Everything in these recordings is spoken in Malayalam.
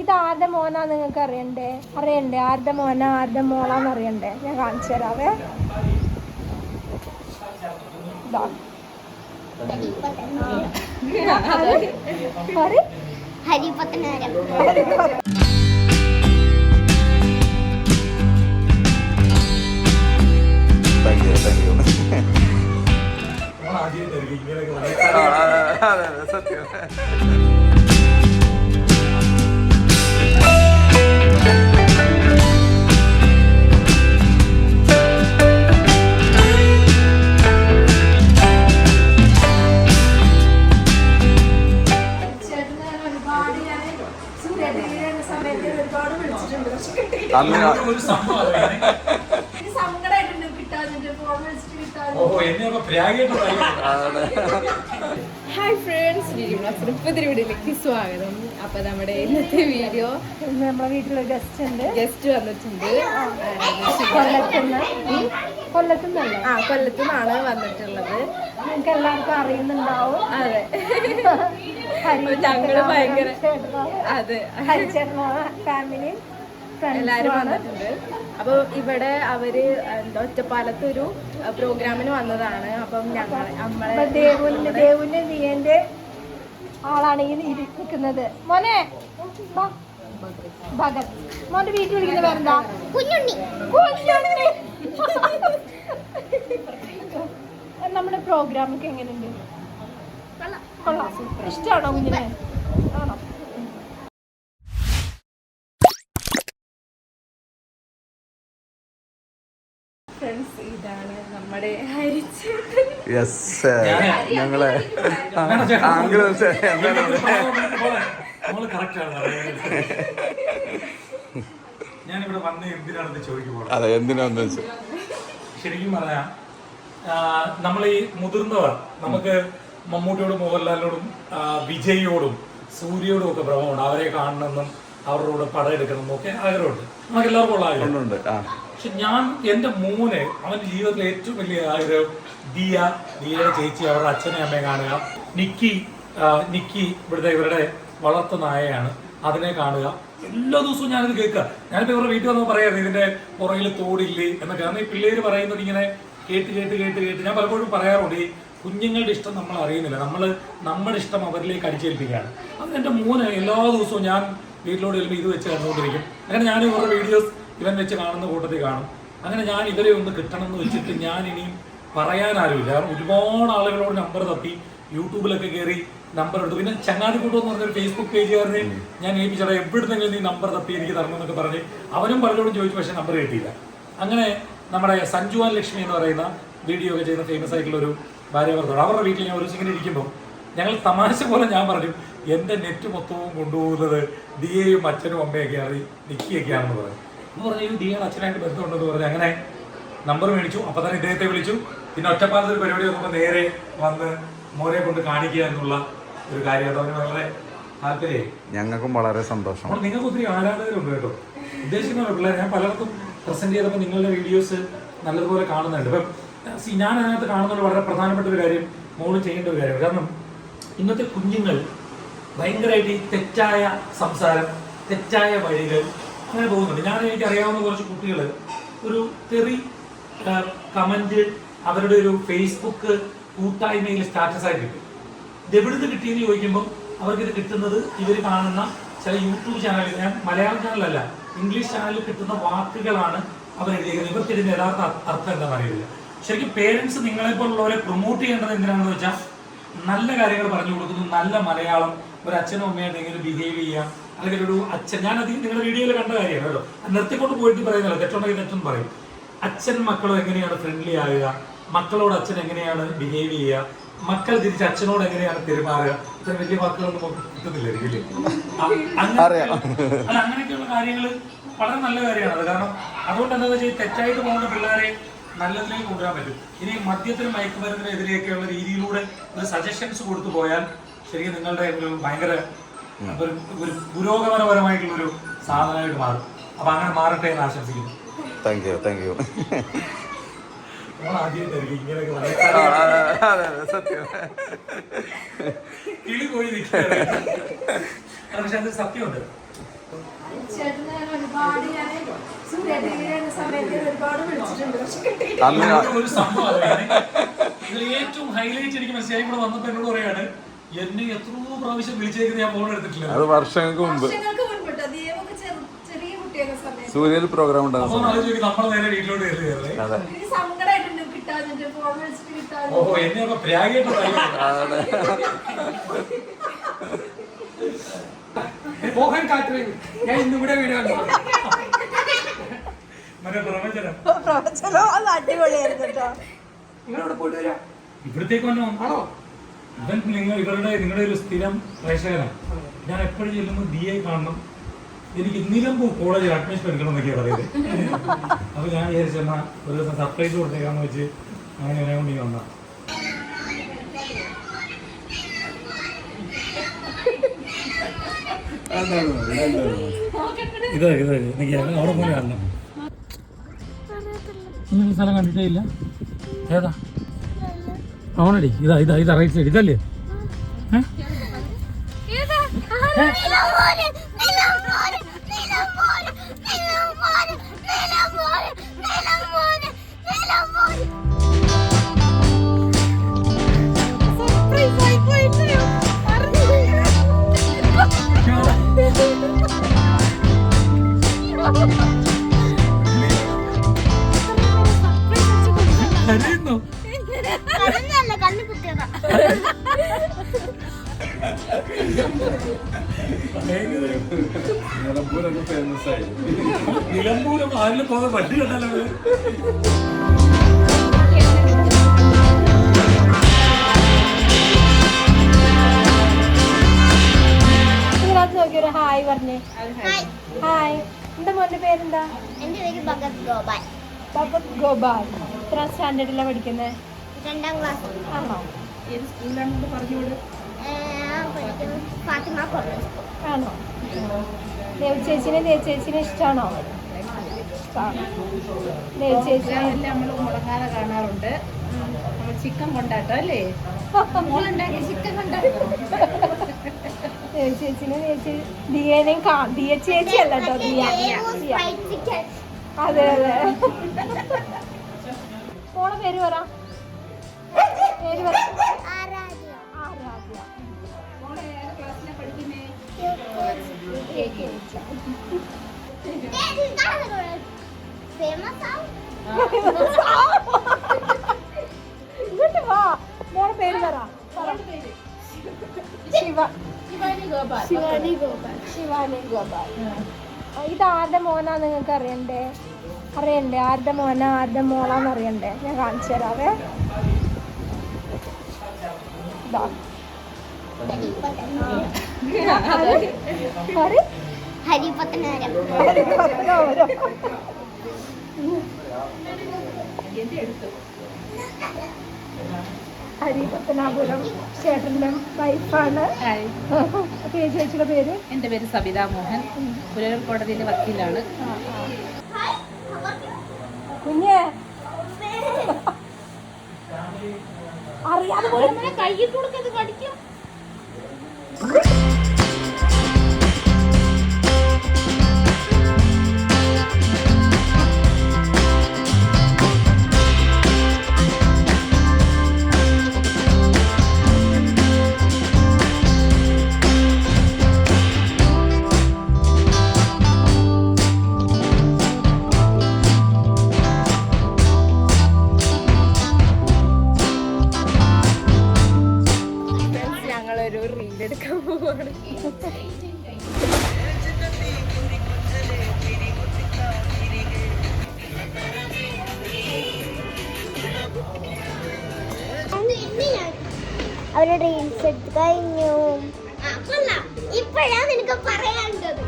ഇത് ആരുടെ മോനാ നിങ്ങൾക്ക് അറിയണ്ടേ? അറിയണ്ടേ? ആരുടെ മോനാ? ആരുടെ മോളാന്ന് അറിയണ്ടേ? ഞാൻ കാണിച്ചു തരാവേ? ഹരിപത്തനാരം താങ്ക് പറയുന്നു. ഹായ് ഫ്രണ്ട്സ് പുതിയ വീഡിയോയിലേക്ക് സ്വാഗതം. അപ്പൊ നമ്മുടെ ഇന്നത്തെ വീഡിയോ നമ്മളെ വീട്ടിലൊരു ഗസ്റ്റ് ഉണ്ട്. ഗസ്റ്റ് വന്നിട്ടുണ്ട്. കൊല്ലത്തുനിന്ന്. കൊല്ലത്തുനിന്നല്ലേ? ആ കൊല്ലത്തുനിന്നാണ് വന്നിട്ടുള്ളത്. നിങ്ങൾക്ക് എല്ലാവർക്കും അറിയുന്നുണ്ടാവും. അതെ. ഞങ്ങൾ ഭയങ്കര- അതെ. ഹരിച്ചേട്ടനോ ഫാമിലി എല്ലാരും വന്നിട്ടുണ്ട്. അപ്പൊ ഇവിടെ അവർ എന്താ ഒറ്റപ്പാലത്ത് ഒരു പ്രോഗ്രാമിന് വന്നതാണ്. അപ്പം ഞങ്ങൾ നമ്മളെ ദേവുവിന്റെ ദേവുവിന്റെ നീയന്റെ ആളാണ് ഈ നിൽക്കുന്നത് മോനെ. ഭഗത്. മോന്റെ വീട്ടിൽ വിളിക്കുന്ന പേരെന്താ? കുഞ്ഞുണ്ണി. കുഞ്ഞുണ്ണി. നമ്മുടെ പ്രോഗ്രാമൊക്കെ എങ്ങനെയുണ്ട്? കൊള്ളാം. ഇഷ്ടമാണോ കുഞ്ഞിനെ? ആണോ? ഫ്രണ്ട്സ് ഇതാണ് നമ്മുടെ യെസ് ഞങ്ങളെ. ഞാനിവിടെ വന്ന് എന്തിനാണെന്ന് ചോദിക്കുമ്പോൾ അതെ എന്തിനാന്ന് വെച്ചു? ശരിക്കും പറഞ്ഞാ നമ്മൾ ഈ മുതിർന്നവർ നമുക്ക് മമ്മൂട്ടിയോടും മോഹൻലാലിനോടും വിജയോടും വിജയിയോടും സൂര്യയോടും ഒക്കെ ഭ്രമമുണ്ട്. അവരെ കാണണമെന്നും അവരുടെ കൂടെ പടം എടുക്കണമെന്നും ഒക്കെ ആഗ്രഹമുണ്ട്. നമുക്ക് എല്ലാവർക്കും ഉള്ള ആഗ്രഹം. ഉണ്ട്. ആ. പക്ഷെ ഞാൻ എന്റെ മോന് അവന്റെ ജീവിതത്തിലെ ഏറ്റവും വലിയ ആഗ്രഹം ദിയ ദിയയുടെ ചേച്ചി അവരുടെ അച്ഛനെ അമ്മയെ കാണുക. നിക്കി നിക്കി ഇവിടുത്തെ ഇവരുടെ വളർത്തു നായയാണ്. അതിനെ കാണുക. എല്ലാ ദിവസവും ഞാനിത് കേൾക്കുക. ഞാനിപ്പോൾ ഇവരുടെ വീട്ടിൽ വന്ന് പറയാറ് ഇതിന്റെ പുറകിൽ തോടില്ലേ എന്നൊക്കെ. കാരണം ഈ പിള്ളേര് പറയുന്നത് ഇങ്ങനെ കേട്ട് കേട്ട് കേട്ട് കേട്ട് ഞാൻ പലപ്പോഴും പറയാറുണ്ട് ഈ കുഞ്ഞുങ്ങളുടെ ഇഷ്ടം നമ്മൾ അറിയുന്നില്ല. നമ്മൾ നമ്മുടെ ഇഷ്ടം അവരിലേക്ക് അടിച്ചേൽപ്പിക്കുകയാണ്. അത് എന്റെ മോന് എല്ലാ ദിവസവും ഞാൻ വീട്ടിലോട് ചെല്ലുമ്പോൾ ഇത് വെച്ച് കണ്ടുകൊണ്ടിരിക്കും അങ്ങനെ ഞാൻ ഇവരുടെ വീഡിയോസ് ഇവൻ വെച്ച് കാണുന്ന കൂട്ടത്തിൽ കാണും. അങ്ങനെ ഞാൻ ഇവരെ ഒന്ന് കിട്ടണം എന്ന് വെച്ചിട്ട് ഞാൻ ഇനിയും പറയാൻ കാരണം ഒരുപാട് ആളുകളോട് നമ്പർ തപ്പി യൂട്യൂബിലൊക്കെ കയറി നമ്പർ എടുത്തു. പിന്നെ ചങ്ങാതിക്കൂട്ടം എന്ന് പറഞ്ഞൊരു ഫേസ്ബുക്ക് പേജുകാരനെ ഞാൻ ഏൽപ്പിച്ചടാ എവിടുന്നെങ്കിലും നീ നമ്പർ തപ്പി എനിക്ക് തരണം എന്നൊക്കെ പറഞ്ഞ് അവനും പലരോടും ചോദിച്ചു. പക്ഷേ നമ്പർ കിട്ടിയില്ല. അങ്ങനെ നമ്മുടെ സഞ്ജു ആൻ ലക്ഷ്മി എന്ന് പറയുന്ന വീഡിയോ ഒക്കെ ചെയ്യുന്ന ഫേമസ് ആയിട്ടുള്ള ഒരു ഭാര്യ ഭർത്താവ് അവരുടെ വീട്ടിൽ ഞാൻ ഒരു ദിവസം ഇരിക്കുമ്പോൾ ഞങ്ങൾ തമാശ പോലെ ഞാൻ പറഞ്ഞു എന്റെ നെറ്റ് മൊത്തവും കൊണ്ടുപോകുന്നത് ദിയയും അച്ഛനും അമ്മയൊക്കെയാണ് നിക്കിയൊക്കെയാണെന്ന് പറഞ്ഞു. എന്ന് പറഞ്ഞ ഈ ദിയയുടെ അച്ഛനായിട്ട് ബന്ധമുണ്ടെന്ന് പറഞ്ഞു അങ്ങനെ നമ്പർ മേടിച്ചു. അപ്പൊ തന്നെ ഇദ്ദേഹത്തെ വിളിച്ചു. പിന്നെ ഒറ്റപ്പാലത്ത് ഒരു പരിപാടി വന്നപ്പോൾ നേരെ വന്ന് മോനെ കൊണ്ട് കാണിക്കുക എന്നുള്ള ഒരു കാര്യം അത് അവന് വളരെ ഞങ്ങൾക്കും വളരെ സന്തോഷം. നിങ്ങൾക്ക് ഒത്തിരി ആരാധകരുണ്ട് കേട്ടോ. ഉദ്ദേശിക്കുന്ന പിള്ളേർ ഞാൻ പലർക്കും പ്രസന്റ് ചെയ്തപ്പോൾ നിങ്ങളുടെ വീഡിയോസ് നല്ലതുപോലെ കാണുന്നുണ്ട്. ഇപ്പം ഞാൻ അതിനകത്ത് കാണുന്നത് വളരെ പ്രധാനപ്പെട്ട ഒരു കാര്യം മോൾ ചെയ്യേണ്ട ഒരു കാര്യമാണ്. കാരണം ഇന്നത്തെ കുഞ്ഞുങ്ങൾ ഭയങ്കരമായിട്ട് ഈ തെറ്റായ സംസാരം തെറ്റായ വഴികൾ അങ്ങനെ പോകുന്നുണ്ട് ഞാൻ എനിക്ക് അറിയാവുന്ന കുറച്ച് കുട്ടികൾ ഒരു തെറി കമന്റ് അവരുടെ ഒരു ഫേസ്ബുക്ക് കൂട്ടായ്മയിൽ സ്റ്റാറ്റസ് ആയി കിട്ടും. ഇത് എവിടുന്ന് കിട്ടിയെന്ന് ചോദിക്കുമ്പോൾ അവർക്ക് ഇത് കിട്ടുന്നത് ഇവർ കാണുന്ന ചില യൂട്യൂബ് ചാനലിൽ ഞാൻ മലയാളം ചാനലല്ല ഇംഗ്ലീഷ് ചാനലിൽ കിട്ടുന്ന വാക്കുകളാണ് അവർ എഴുതിയിരിക്കുന്നത് ഇവർക്ക് ഇതിന്റെ യഥാർത്ഥ അർത്ഥം എന്താണെന്ന് അറിയില്ല. ശരിക്കും പേരൻസ് നിങ്ങളെ പോലുള്ളവരെ പ്രൊമോട്ട് ചെയ്യേണ്ടത് എന്തിനാണെന്ന് വെച്ചാൽ നല്ല കാര്യങ്ങൾ പറഞ്ഞു കൊടുക്കുന്നു നല്ല മലയാളം ഒരു അച്ഛനും അമ്മയായിട്ട് ബിഹേവ് ചെയ്യാം അല്ലെങ്കിൽ ഒരു അച്ഛൻ ഞാൻ അധികം നിങ്ങളുടെ വീഡിയോയിൽ കണ്ട കാര്യമാണ് കേട്ടോ. നിർത്തിക്കൊണ്ട് പോയിട്ട് പറയുന്നില്ല തെറ്റുണ്ടെങ്കിൽ തെറ്റെന്ന് പറയും. അച്ഛൻ മക്കളോ എങ്ങനെയാണ് ഫ്രണ്ട്ലി ആവുക? മക്കളോട് അച്ഛൻ എങ്ങനെയാണ് ബിഹേവ് ചെയ്യുക? മക്കൾ തിരിച്ച് അച്ഛനോട് എങ്ങനെയാണ് പെരുമാറുക? ഇത്ര വലിയ വാക്കുകളൊന്നും നമുക്ക് അങ്ങനെ- അറിയാം. അല്ല അങ്ങനെയൊക്കെയുള്ള കാര്യങ്ങൾ വളരെ നല്ല കാര്യമാണ് അത്. കാരണം അതുകൊണ്ട് എന്താ വെച്ചാൽ തെറ്റായിട്ട് പോകുന്ന പിള്ളേരെ നല്ലതിലേക്ക് കൊണ്ടുവരാൻ പറ്റും. ഇനി മദ്യത്തിനും മയക്കുമരുന്നിനെതിരെയൊക്കെയുള്ള രീതിയിലൂടെ ഒരു സജഷൻസ് കൊടുത്തു പോയാൽ ശരിക്കും നിങ്ങളുടെ ഭയങ്കര ഒരു ഒരു പുരോഗമനപരമായിട്ടുള്ള ഒരു സാധനമായിട്ട് മാറും. അപ്പൊ അങ്ങനെ മാറട്ടെ എന്ന് ആശംസിക്കുന്നു. താങ്ക് യു താങ്ക് യു സത്യം. കിളി പോയി നിൽക്കുകയാണ്. പക്ഷെ അത് സത്യമുണ്ട്. ഒരു- സംഭവം ഏറ്റവും ഹൈലൈറ്റ് എനിക്ക് മനസ്സിലായി. കൂടെ വന്നപ്പോ എന്നോട് പറയാണ് എന്നെ എത്രയോ പ്രാവശ്യം വിളിച്ചേക്കുന്നത് ഞാൻ ഫോൺ എടുത്തിട്ടില്ല. അത് വർഷങ്ങൾക്ക് മുമ്പ്. വർഷങ്ങൾക്ക് മുൻപിട്ടോ ദീപൊക്കെ ചെറു- ചെറിയ കുട്ടിയൊക്കെ സമയത്ത്. സൂര്യയിൽ പ്രോഗ്രാം അപ്പൊ ആലോചിക്കും നമ്മളെ നേരെ വീട്ടിലോട്ട് കയറി കയറി അതെ. എനിക്ക് സങ്കടമായിട്ടുണ്ട് കിട്ടാഞ്ഞിട്ട് ഫോൺ വിളിച്ചിട്ട് കിട്ടാഞ്ഞിട്ട് ഓഹോ എന്നെ അപ്പൊ പ്രാഗിയായിട്ട് മോഹൻ കാറ്ററിംഗ് ഞാൻ ഇന്നും കൂടെ വീഡിയോ കണ്ടു. മറ്റേ പ്രവചനം. പ്രവചനം. അത് അടിപൊളിയായിരുന്നു കേട്ടോ നിങ്ങളവിടെ പോയിട്ട് വരാം? ഇവിടത്തേക്ക് വന്നോ? ആണോ? ഇവൻ നിങ്ങൾ ഇവരുടെ നിങ്ങളുടെ ഒരു സ്ഥിരം പ്രേക്ഷകനാണ്. ഞാൻ എപ്പോഴും ചെല്ലുമ്പോൾ ഡി ഐ കാണണം. എനിക്ക് നിലമ്പൂർ കോളേജിൽ അഡ്മിഷൻ എടുക്കണം എന്നൊക്കെയാണ് പറയുന്നത്. അപ്പൊ ഞാൻ വിചാരിച്ചെന്നാ ഒരു ദിവസം സർപ്രൈസ് കൊടുത്തേക്കാന്ന് വെച്ച് അങ്ങനെ ഇവനെ കൊണ്ട് വന്ന. ഇത് ഇത് എനിക്ക് അവിടെ പോലെ കാണണം. സ്ഥലം കണ്ടിട്ടേ ഇല്ല. ഏതാ? ആണടി ഇതാ ഇതാ ഇതാ റൈറ്റ് സൈഡ് ഇതല്ലേ? ഏ? വണ്ടി ഹായ് പറഞ്ഞേ. ഹായ് എന്റെ മോന്റെ പേരെന്താ? എന്റെ പേര് ഭഗത് ഗോപാൽ. ഭഗത് ഗോപാൽ. എത്ര സ്റ്റാൻഡേർഡിലാണ് പഠിക്കുന്നത് രണ്ടാം ക്ലാസ്. ആണോ? പഠിക്കുന്നത് ഫാത്തിമ കോളേജ് ആണോ? ദേവ് ചേച്ചിനെ ദേവ് ചേച്ചിനെ ഇഷ്ടമാണോ ചേച്ചിനെ നമ്മൾ മുടങ്ങാതെ കാണാറുണ്ട്. നമ്മൾ ചിക്കൻ കൊണ്ടാട്ടോ അല്ലേ? മോളുണ്ടാക്കിയ ചിക്കൻ കൊണ്ടാട്ടോ. ചേച്ചിനെ ചേച്ചി ദിയേനെയും കാ ദിയ ചേച്ചി അല്ല കേട്ടോ ദിയ. അതെ അതെ. മോളെ പേര് പറ. പേര് പറ. ആരാധ്യ. ഫേമസ് ഇങ്ങോട്ട് വാ മോളെ പേര് പറ. ശിവ ശിവാനി ഗോപാൽ ശിവാനി ഗോപാൽ ഇത് ആരുടെ മോനാ നിങ്ങൾക്ക് അറിയണ്ടേ അറിയണ്ടേ ആരുടെ മോനാ ആരുടെ മോളാന്ന് അറിയണ്ടേ ഞാൻ കാണിച്ചു തരാവേ? ആര്? ഹരിപത്തനാരം പത്തനാപുരം. ഹരിപത്തനാപുരം ചേട്ടന്റെ വൈഫാണ്. പേര് ചേച്ചിയുടെ പേര്? എന്റെ പേര് സബിത മോഹൻ. പുലൂർ കോടതിയിലെ വക്കീലാണ്. കുഞ്ഞേ. അറിയാതെ കൈയിട്ട് കൊടുക്കത് പഠിക്കും. അവരുടെ റീൽസ് എടുത്ത് കഴിഞ്ഞു. ഇപ്പോഴാണ് നിനക്ക് പറയാനുള്ളത്.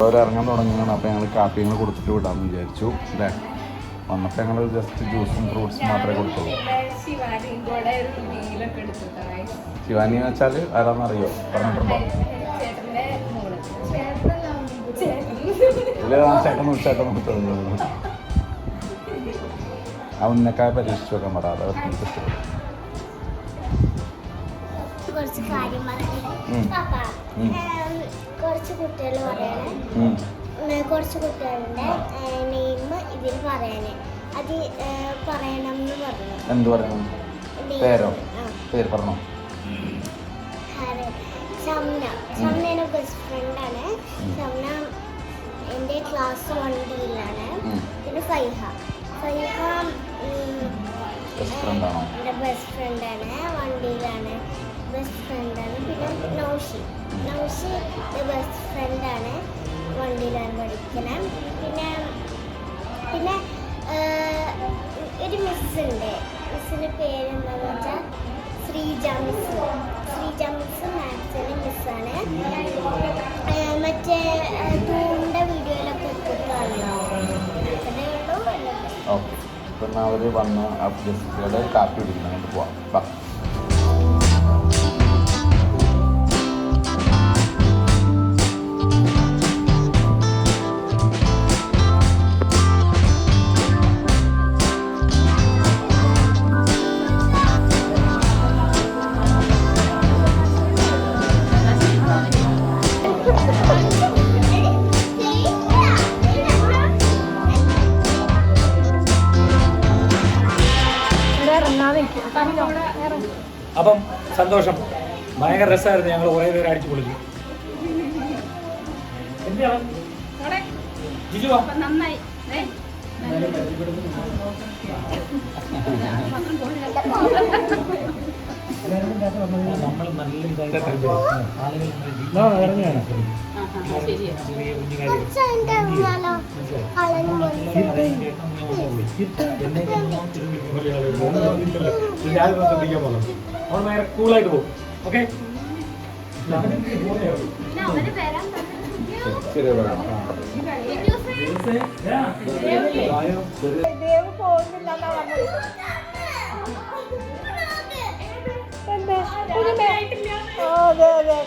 തുടങ്ങുകയാണ്. അപ്പോൾ ഞങ്ങൾ കാപ്പിങ്ങൾ കൊടുത്തിട്ട് വിടാമെന്ന് വിചാരിച്ചു. അല്ലേ? വന്നപ്പോൾ ഞങ്ങൾ ജസ്റ്റ് ജ്യൂസും ഫ്രൂട്ട്സും മാത്രമേ കൊടുത്തുള്ളൂ. ശിവാനി എന്ന് വെച്ചാൽ ആരാന്നറിയോ? പറഞ്ഞിട്ടുണ്ടോ? ഇല്ല ചേട്ടൻ ചേട്ടൻ കൊടുത്തത് ആ ഉന്നക്കായ പരീക്ഷിച്ചു വെക്കാൻ പറ അത് അവർക്ക് ഇഷ്ടപ്പെടും കുറച്ച് കുട്ടികൾ പറയണേ. കുറച്ച് കുട്ടികളുടെ നെയിം ഇതിൽ പറയാനേ. അത് പറയണം എന്ന് പറഞ്ഞു. എന്ത് പറയണം. പേരോ? പേര് പറഞ്ഞോ. ഹരി. ഷംന ഷംനയുടെ ബെസ്റ്റ് ഫ്രണ്ടാണ് ഷംന എന്റെ ക്ലാസ് വൺ ഡിയിലാണ് പിന്നെ ഫൈഹ. ഫൈഹ ഉം, ബെസ്റ്റ് ഫ്രണ്ട് എന്റെ ബെസ്റ്റ് ഫ്രണ്ടാണ് വണ്ടിയിലാണ് ബെസ്റ്റ് ഫ്രണ്ടാണ് പിന്നെ നൗഷി. നൗഷി എന്റെ ബെസ്റ്റ് ഫ്രണ്ടാണ് വണ്ടിയിലാണ് പഠിക്കുന്നത് പിന്നെ പിന്നെ ഒരു ഒരു മിസ്സുണ്ട് മിസ്സിന്റെ പേരെന്താണെന്ന് വെച്ചാൽ ശ്രീജ മിസ് ശ്രീജ മിസ് മാത്സിന്റെ മിസ്സാണ് മറ്റേ തൂണ്ട വീഡിയോയിലൊക്കെ ഇട്ടിട്ടാണല്ലോ അത്രേ ഉള്ളൂ. ഓക്കെ. ഇപ്പം അവർ വന്ന് ആ കാപ്പി കുടിക്കണം പോവാം. അപ്പം സന്തോഷം. ഭയങ്കര രസമായിരുന്നു ഞങ്ങൾ കുറേ പേര് അടിച്ചു പൊളിച്ചു. നമ്മൾ നല്ല ഇതായിട്ട് ആളുകൾ അവൾ ഭയങ്കര കൂളായിട്ട് പോകും ഓക്കെ.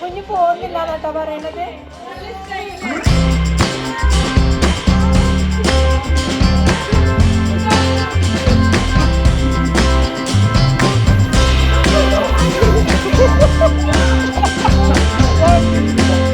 കുഞ്ഞു പോകുന്നില്ല എന്നാട്ടോ പറയണത് 哈哈哈哈哈哈！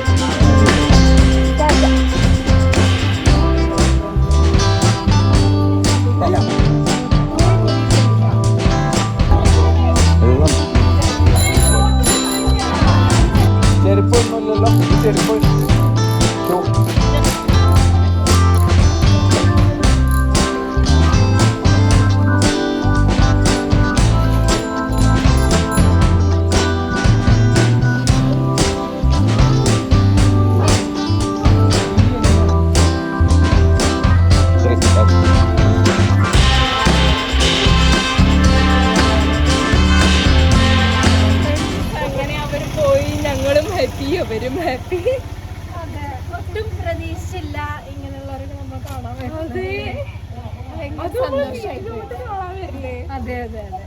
അതെ അതെ അതെ.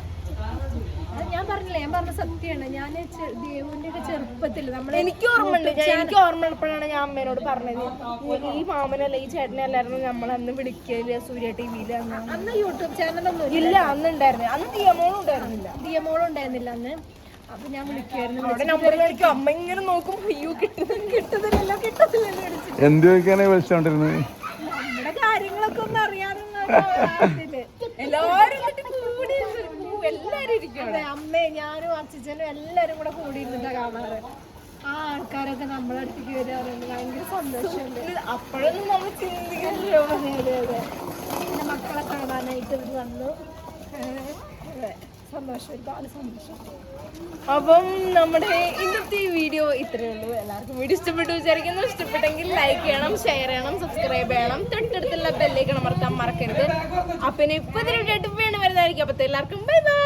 ഞാൻ പറഞ്ഞില്ലേ ഞാൻ പറഞ്ഞ സത്യമാണ്. ഞാൻ ദേവുവിന്റെ ഒക്കെ ചെറുപ്പത്തിൽ നമ്മൾ എനിക്ക് ഓർമ്മയുണ്ട്. ഞാൻ എനിക്ക് ഓർമ്മ ഉള്ളപ്പോഴാണ് ഞാൻ അമ്മേനോട് പറഞ്ഞത്. ഈ- മാമനല്ല ഈ ചേട്ടനെ അല്ലായിരുന്നു നമ്മൾ അന്ന് വിളിക്കൽ സൂര്യ ടി വിയിൽ അന്ന്. അന്ന് യൂട്യൂബ് ചാനലൊന്നും ഇല്ല. അന്ന് ഉണ്ടായിരുന്നു അന്ന് ദിയമോളും ഉണ്ടായിരുന്നില്ല. ദിയമോളും ഉണ്ടായിരുന്നില്ല അന്ന്. അപ്പൊ ഞാൻ വിളിക്കായിരുന്നു അവിടെ നമ്പർ മേടിക്കും. അമ്മ ഇങ്ങനെ നോക്കും അയ്യോ കിട്ടുന്നില്ല കിട്ടുന്നില്ലല്ലോ കിട്ടുന്നില്ലല്ലോ വിളിച്ചിട്ട്. എന്ത് ചോദിക്കാനാണ് വിളിച്ചോണ്ടിരുന്നത് നമ്മുടെ കാര്യങ്ങളൊക്കെ ഒന്ന് അറിയാനുള്ള ആഗ്രഹത്തിൽ. എല്ലാരും എന്നിട്ട് കൂടി ഇരുന്ന് എല്ലാരും ഇരിക്കും അതെ അമ്മേ ഞാനും അച്ഛനും എല്ലാരും കൂടെ കൂടി ഇരുന്നിട്ടാ കാണാറ്. ആ ആൾക്കാരൊക്കെ നമ്മളെ അടുത്തേക്ക് വരാറുണ്ട്. ഭയങ്കര സന്തോഷമുണ്ട്. അപ്പോഴൊന്നും നമ്മൾ ചിന്തിക്കില്ലല്ലോ അതെ അതെ അതെ. പിന്നെ മക്കളെ കാണാനായിട്ട് വന്നു. അതെ. അപ്പം നമ്മുടെ ഇന്നത്തെ ഈ വീഡിയോ ഇത്രയേ ഉള്ളൂ. എല്ലാവർക്കും വീഡിയോ ഇഷ്ടപ്പെട്ടു വിചാരിക്കുന്നു. ഇഷ്ടപ്പെട്ടെങ്കിൽ ലൈക്ക് ചെയ്യണം ഷെയർ ചെയ്യണം സബ്സ്ക്രൈബ് ചെയ്യണം. തൊട്ടടുത്തുള്ള ബെല്ലേക്ക് അമർത്താൻ മറക്കരുത്. അപ്പം ഇപ്പം ഇപ്പൊ ഇതിനായിട്ട് വേണം വരുന്നതായിരിക്കും. അപ്പത്തെ എല്ലാവർക്കും ബൈ ബൈ